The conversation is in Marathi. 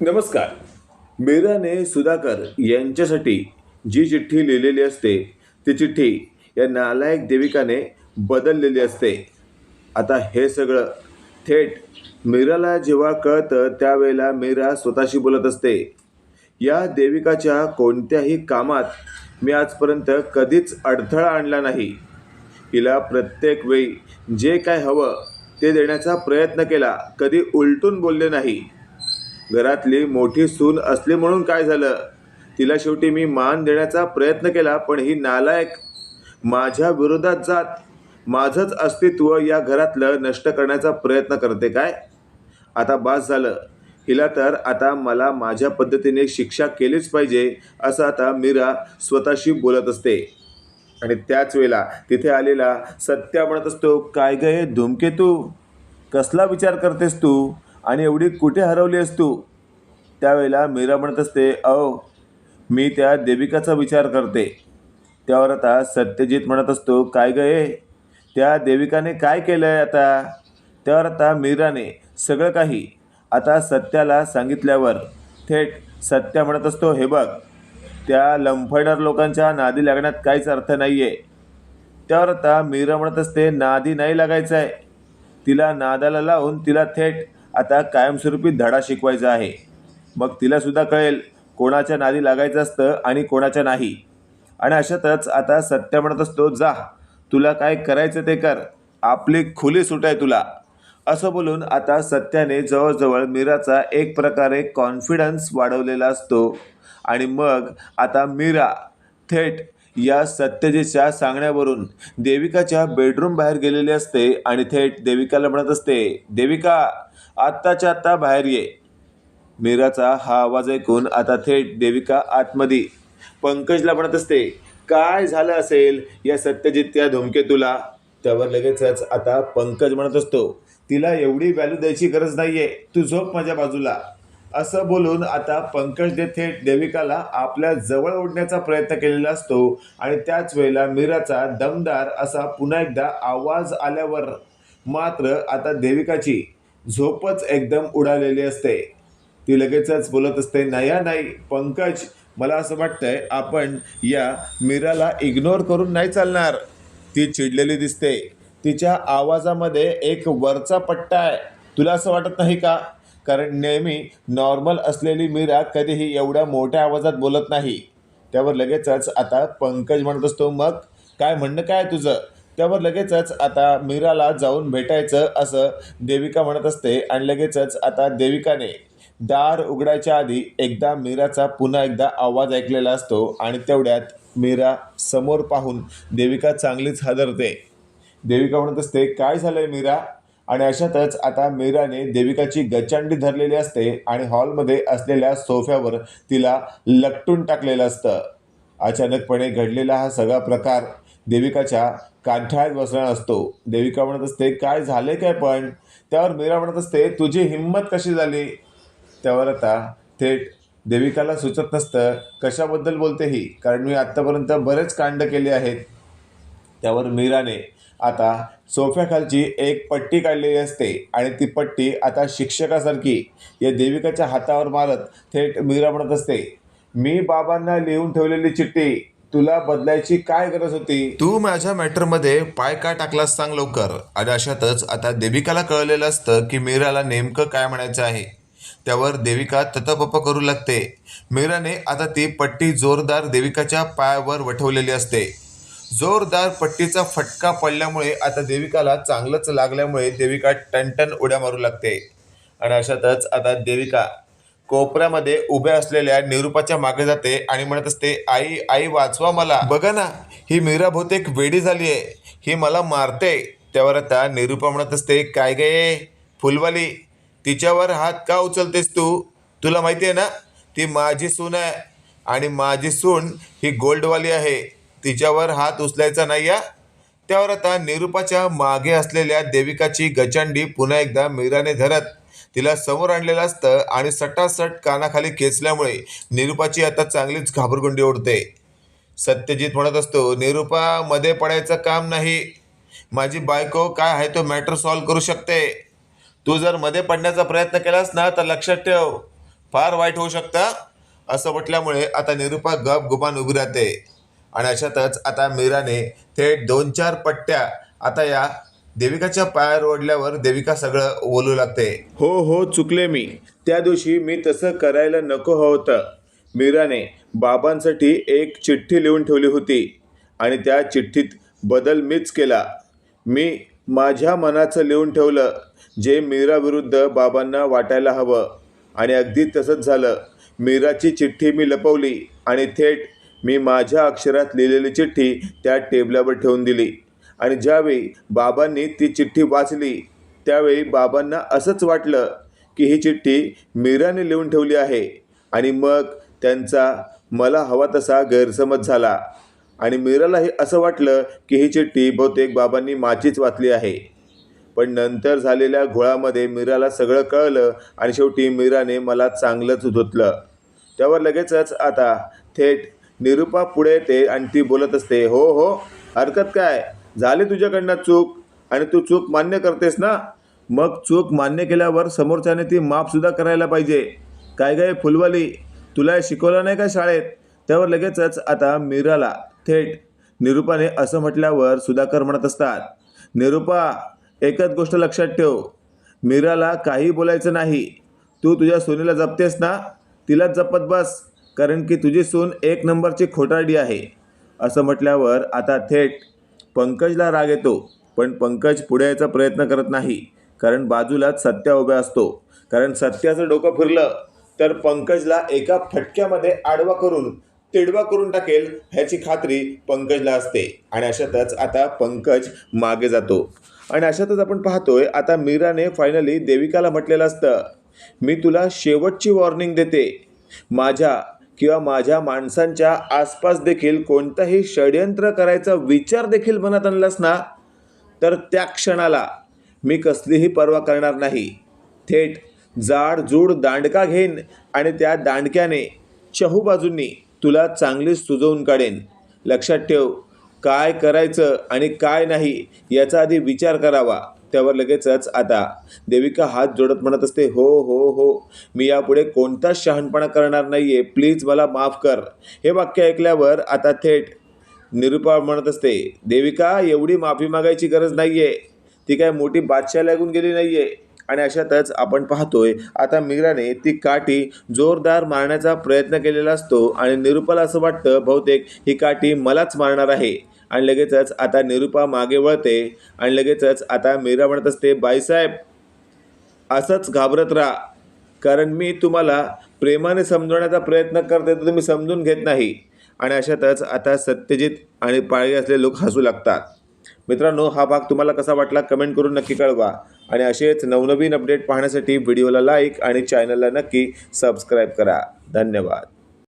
नमस्कार. मीराने सुधाकर यांच्यासाठी जी चिठ्ठी लिहिलेली असते ती चिठ्ठी या नालायक देविकाने बदललेली असते. आता हे सगळं थेट मीराला जेव्हा कळतं त्यावेळेला मीरा स्वतःशी बोलत असते. या देविकाच्या कोणत्याही कामात मी आजपर्यंत कधीच अडथळा आणला नाही. हिला प्रत्येक वेळी जे काय हवं ते देण्याचा प्रयत्न केला कधी उलटून बोलले नाही. घरातली मोठी सून असली म्हणून काय झालं? तिला शेवटी मी मान देण्याचा प्रयत्न केला पण ही नालायक माझ्या विरोधात जात माझंच अस्तित्व या घरातलं नष्ट करण्याचा प्रयत्न करते काय? आता बास झालं. हिला तर आता मला माझ्या पद्धतीने शिक्षा केलीच पाहिजे असं आता मीरा स्वतःशी बोलत असते. आणि त्याच वेळेला तिथे आलेला सत्या म्हणत असतो काय गय हे कसला विचार करतेस तू? आणि एवढी कुठे हरवली आहेस तू? त्यावेळेला मीरा म्हणत असते अहो मी त्या देविकाचा विचार करते. त्यावर आता सत्यजित म्हणत असतो काय ग हे? त्या देविकाने काय केलं आहे आता? त्यावर आता मीराने सगळं काही आता सत्याला सांगितल्यावर थेट सत्या म्हणत असतो हे बघ त्या लंफडर लोकांच्या नादी लागण्यात काहीच अर्थ नाही आहे त्यावर आता मीरा म्हणत असते नादी नाही लागायचं आहे तिला नादाला लावून तिला थेट आता कायमस्वरूपी धडा शिकवायचा आहे. मग तिलासुद्धा कळेल कोणाच्या नादी लागायचं असतं आणि कोणाच्या नाही. आणि अशातच आता सत्य म्हणत असतो जा तुला काय करायचं ते कर. आपली खुली सुट आहे तुला. असं बोलून आता सत्याने जवळजवळ मीराचा एक प्रकारे कॉन्फिडन्स वाढवलेला असतो. आणि मग आता मीरा थेट या सत्यजितच्या सांगण्यावरून देविकाच्या बेडरूम बाहेर गेलेली असते आणि थेट देविकाला म्हणत असते देविका आत्ताच्या आत्ता बाहेर ये. मीराचा हा आवाज ऐकून आता थेट देविका आतमध्ये पंकजला म्हणत असते काय झालं असेल या सत्यजित या धुमकेतूला? त्यावर लगेचच आता पंकज म्हणत असतो तिला एवढी व्हॅल्यू द्यायची गरज नाहीये. तू झोप माझ्या बाजूला. असं बोलून आता पंकज दे थेट देविकाला आपल्या जवळ ओढण्याचा प्रयत्न केलेला असतो आणि त्याच वेळेला मीराचा दमदार असा पुन्हा एकदा आवाज आल्यावर मात्र आता देविकाची झोपच एकदम उडालेली असते. ती लगेचच बोलत असते नया नाही पंकज मला असं वाटतंय आपण या मीराला इग्नोर करून नाही चालणार. ती चिडलेली दिसते. तिच्या आवाजामध्ये एक वरचा पट्टा आहे. तुला असं वाटत नाही का? कारण नेहमी नॉर्मल असलेली मीरा कधीही एवढ्या मोठ्या आवाजात बोलत नाही. त्यावर लगेचच आता पंकज म्हणत असतो मग काय म्हणणं काय तुझं? त्यावर लगेचच आता मीराला जाऊन भेटायचं असं देविका म्हणत असते आणि लगेचच आता देविकाने दार उघडायच्या आधी एकदा मीराचा पुन्हा एकदा आवाज ऐकलेला असतो आणि तेवढ्यात मीरा समोर पाहून देविका चांगलीच हादरते. देविका म्हणत असते काय झालंय मीरा? आणि अशातच आता मीराने देविकाची गचांडी धरलेली असते आणि हॉलमध्ये असलेल्या सोफ्यावर तिला लटून टाकलेलं असतं. अचानकपणे घडलेला हा सगळा प्रकार देविकाच्या कांठाळ्यात बसणार असतो. देविका म्हणत असते काय झाले काय पण? त्यावर मीरा म्हणत असते तुझी हिंमत कशी झाली? त्यावर आता थेट देविकाला सुचत नसतं कशाबद्दल बोलते ही? कारण मी आत्तापर्यंत बरेच कांड केले आहेत. त्यावर मीराने आता सोफ्याखालची एक पट्टी काढलेली असते आणि ती पट्टी आता शिक्षकासारखी या देविकाच्या हातावर मारत थेट मीरा म्हणत असते मी बाबांना लिहून ठेवलेली चिठ्ठी तुला बदलायची काय गरज होती? तू माझ्या मॅटरमध्ये पाय का टाकलास सांग लवकर. आणि अशातच आता देविकाला कळलेलं असतं की मीराला नेमकं काय म्हणायचं आहे. त्यावर देविका ततपप करू लागते. मीराने आता ती पट्टी जोरदार देविकाच्या पायावर वठवलेली असते. जोरदार पट्टीचा फटका पडल्यामुळे आता देविकाला चांगलंच लागल्यामुळे देविका टनटन उड्या मारू लागते. आणि अशातच आता देविका कोपऱ्यामध्ये उभ्या असलेल्या निरूपाच्या मागे जाते आणि म्हणत असते आई आई वाचवा मला. बघा ना ही मीरा बहुतेक वेडी झाली आहे ही मला मारते. त्यावर आता निरूपा म्हणत असते काय गे फुलवाली तिच्यावर हात का उचलतेस तू? तुला माहिती आहे ना ती माझी सून आहे आणि माझी सून ही गोल्डवाली आहे. तिच्यावर हात उचलायचा नाही या त्यावर आता निरूपाच्या मागे असलेल्या देविकाची गचंडी पुन्हा एकदा मीराने धरत तिला समोर आणलेलं असतं आणि सटासट कानाखाली खेचल्यामुळे निरूपाची आता चांगलीच घाबरगुंडी ओढते. सत्यजित म्हणत असतो निरूपा मध्ये पडायचं काम नाही. माझी बायको काय आहे तो मॅटर सॉल्व करू शकते? तू जर मध्ये पडण्याचा प्रयत्न केलास ना तर लक्षात ठेव. फार वाईट होऊ शकतं. असं म्हटल्यामुळे आता निरुपा गप गुमान उभी राहते. आणि अशातच आता मीराने थेट दोन चार पट्ट्या आता या देविकाच्या पायावर ओढल्यावर देविका सगळं बोलू लागते. हो हो चुकले मी. त्या दिवशी मी तसं करायला नको हवं होतं. मीराने बाबांसाठी एक चिठ्ठी लिहून ठेवली होती आणि त्या चिठ्ठीत बदल मीच केला. मी माझ्या मनाचं लिहून ठेवलं जे मीराविरुद्ध बाबांना वाटायला हवं. आणि अगदी तसंच झालं. मीराची चिठ्ठी मी लपवली आणि थेट मी माझ्या अक्षरात लिहिलेली चिठ्ठी त्या टेबलावर ठेवून दिली. आणि ज्यावेळी बाबांनी ती चिठ्ठी वाचली त्यावेळी बाबांना असंच वाटलं की ही चिठ्ठी मीराने लिहून ठेवली आहे. आणि मग त्यांचा मला हवा तसा गैरसमज झाला. आणि मीरालाही असं वाटलं की ही चिठ्ठी बहुतेक बाबांनी माझीच वाचली आहे. पण नंतर झालेल्या घोळामध्ये मीराला सगळं कळलं आणि शेवटी मीराने मला चांगलंच धुतलं त्यावर लगेचच आता थेट निरुपा पुढे येते आणि ती बोलत असते हो हो हरकत काय? झाली तुझ्याकडनं चूक आणि तू चूक मान्य करतेस ना? मग चूक मान्य केल्यावर समोरच्याने ती माफसुद्धा करायला पाहिजे. काय काय फुलवाली? तुला शिकवलं नाही का शाळेत? त्यावर लगेचच आता मीराला थेट निरुपाने असं म्हटल्यावर सुधाकर म्हणत असतात निरुपा एकच गोष्ट लक्षात ठेव. मीराला काही बोलायचं नाही. तू तुझ्या सोनीला जपतेस ना? तिलाच जपत बस. कारण की तुझी सून एक नंबरची खोटारडी आहे. असं म्हटल्यावर आता थेट पंकजला राग येतो. पण पंकज पुढे यायचा प्रयत्न करत नाही. कारण बाजूलाच सत्या उभ्या असतो. कारण सत्याचं डोकं फिरलं तर पंकजला एका फटक्यामध्ये आडवा करून तिडवा करून टाकेल ह्याची खात्री पंकजला असते. आणि अशातच आता पंकज मागे जातो. आणि अशातच आपण पाहतोय आता मीराने फायनली देविकाला म्हटलेलं असतं मी तुला शेवटची वॉर्निंग देते. माझ्या किंवा माझ्या माणसांच्या आसपास देखील कोणताही षडयंत्र करायचा विचार देखील मनात आणलास ना तर त्या क्षणाला मी कसलीही पर्वा करणार नाही. थेट जाड जूड दांडका घेईन आणि त्या दांडक्याने चहूबाजूंनी तुला चांगली सुजवून काढेन. लक्षात ठेव काय करायचं आणि काय नाही याचा आधी विचार करावा. त्यावर लगेचच आता. देविका हात जोडत म्हणत असते हो हो हो. मी यापुढे कोणताच शहाणपणा करणार नाही आहे प्लीज मला माफ कर. हे वाक्य ऐकल्यावर आता थेट निरुपा म्हणत असते देविका एवढी माफी मागायची गरज नाही आहे ती काय मोठी बादशाह लागून गेली नाही आहे आणि अशातच आपण पाहतोय आता मीराने ती काठी जोरदार मारण्याचा प्रयत्न केलेला असतो आणि निरुपाला असं वाटतं बहुतेक ही काठी मलाच मारणार आहे. आणि लगेचच आता निरुपा मागे वळते आणि लगेचच आता मीरा म्हणत असते बाईसाहेब असंच घाबरत राहा. कारण मी तुम्हाला प्रेमाने समजवण्याचा प्रयत्न करते तर तुम्ही समजून घेत नाही. आणि अशातच आता सत्यजित आणि पाळी असलेले लोक हसू लागतात. मित्रांनो हा भाग तुम्हाला कसा वाटला कमेंट करून नक्की कळवा. आणि असेच नवनवीन अपडेट पाहण्यासाठी व्हिडिओला लाईक आणि चॅनलला नक्की सबस्क्राईब करा. धन्यवाद.